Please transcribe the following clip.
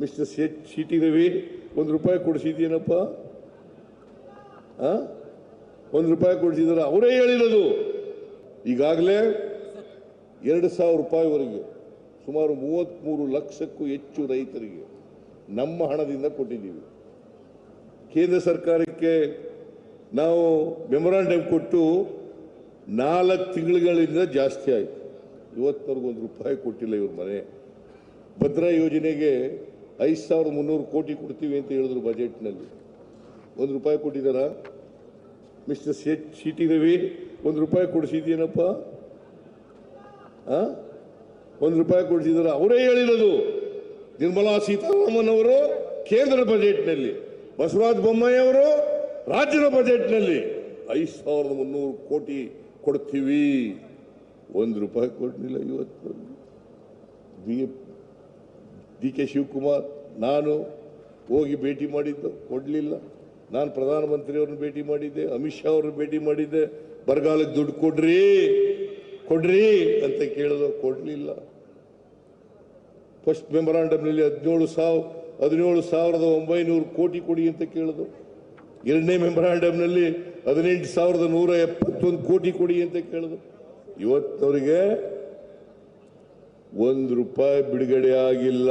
Mister C T Ravi ಒಂದು ರೂಪಾಯಿ ಕೊಡಿಸಿದ್ದೀನಪ್ಪ? ಒಂದು ರೂಪಾಯಿ ಕೊಡಿಸಿದಾರೆ. ಅವರೇ ಹೇಳಿರೋದು. ಈಗಾಗಲೇ ಎರಡು ಸಾವಿರ ರೂಪಾಯಿವರೆಗೆ ಸುಮಾರು ಮೂವತ್ತ್ಮೂರು ಲಕ್ಷಕ್ಕೂ ಹೆಚ್ಚು ರೈತರಿಗೆ ನಮ್ಮ ಹಣದಿಂದ ಕೊಟ್ಟಿದ್ದೀವಿ. ಕೇಂದ್ರ ಸರ್ಕಾರಕ್ಕೆ ನಾವು ಮೆಮೊರಾಂಡಮ್ ಕೊಟ್ಟು ನಾಲ್ಕು ತಿಂಗಳುಗಳಿಂದ ಜಾಸ್ತಿ ಆಯಿತು. ಇವತ್ತವರೆಗೂ ಒಂದು ರೂಪಾಯಿ ಕೊಟ್ಟಿಲ್ಲ ಇವ್ರ ಮನೆ. ಭದ್ರಾ ಯೋಜನೆಗೆ ಐದು ಸಾವಿರದ ಮುನ್ನೂರು ಕೋಟಿ ಕೊಡ್ತೀವಿ ಅಂತ ಹೇಳಿದ್ರು ಬಜೆಟ್ನಲ್ಲಿ. ಒಂದು ರೂಪಾಯಿ ಕೊಟ್ಟಿದ್ದಾರಾ? ಮಿಸ್ಟರ್ ಸಿ ಟಿ ರವಿ, ಒಂದು ರೂಪಾಯಿ ಕೊಡಿಸಿದ್ದೀನಪ್ಪ? ಒಂದು ರೂಪಾಯಿ ಕೊಡಿಸಿದಾರೆ ಅವರೇ ಹೇಳಿರೋದು. ನಿರ್ಮಲಾ ಸೀತಾರಾಮನ್ ಅವರು ಕೇಂದ್ರ ಬಜೆಟ್ನಲ್ಲಿ, ಬಸವರಾಜ ಬೊಮ್ಮಾಯಿ ಅವರು ರಾಜ್ಯದ ಬಜೆಟ್ನಲ್ಲಿ ಐದು ಸಾವಿರದ ಮುನ್ನೂರು ಕೋಟಿ ಕೊಡ್ತೀವಿ. ಒಂದು ರೂಪಾಯಿ ಕೊಡಲಿಲ್ಲ ಇವತ್ತು. ಡಿ ಡಿ ಕೆ ಶಿವಕುಮಾರ್ ನಾನು ಹೋಗಿ ಭೇಟಿ ಮಾಡಿದ್ದು, ಕೊಡಲಿಲ್ಲ. ನಾನು ಪ್ರಧಾನಮಂತ್ರಿಯವ್ರನ್ನ ಭೇಟಿ ಮಾಡಿದ್ದೆ, ಅಮಿತ್ ಶಾ ಅವ್ರನ್ನ ಭೇಟಿ ಮಾಡಿದ್ದೆ. ಬರಗಾಲಕ್ಕೆ ದುಡ್ಡು ಕೊಡ್ರಿ ಕೊಡ್ರಿ ಅಂತ ಕೇಳಿದ್ರು, ಕೊಡಲಿಲ್ಲ. ಫಸ್ಟ್ ಮೆಮೊರಾಂಡಮ್ನಲ್ಲಿ ಹದಿನೇಳು ಸಾವಿರ ಹದಿನೇಳು ಸಾವಿರದ ಒಂಬೈನೂರು ಕೋಟಿ ಕೊಡಿ ಅಂತ ಕೇಳಿದ್ರು. ಎರಡನೇ ಮೆಮೊರಾಂಡಮ್ನಲ್ಲಿ ಹದಿನೆಂಟು ಸಾವಿರದ ನೂರ ಎಪ್ಪತ್ತೊಂದು ಕೋಟಿ ಕೊಡಿ ಅಂತ ಕೇಳಿದ್ರು. ಇವತ್ತವರಿಗೆ ಒಂದು ರೂಪಾಯಿ ಬಿಡುಗಡೆ ಆಗಿಲ್ಲ.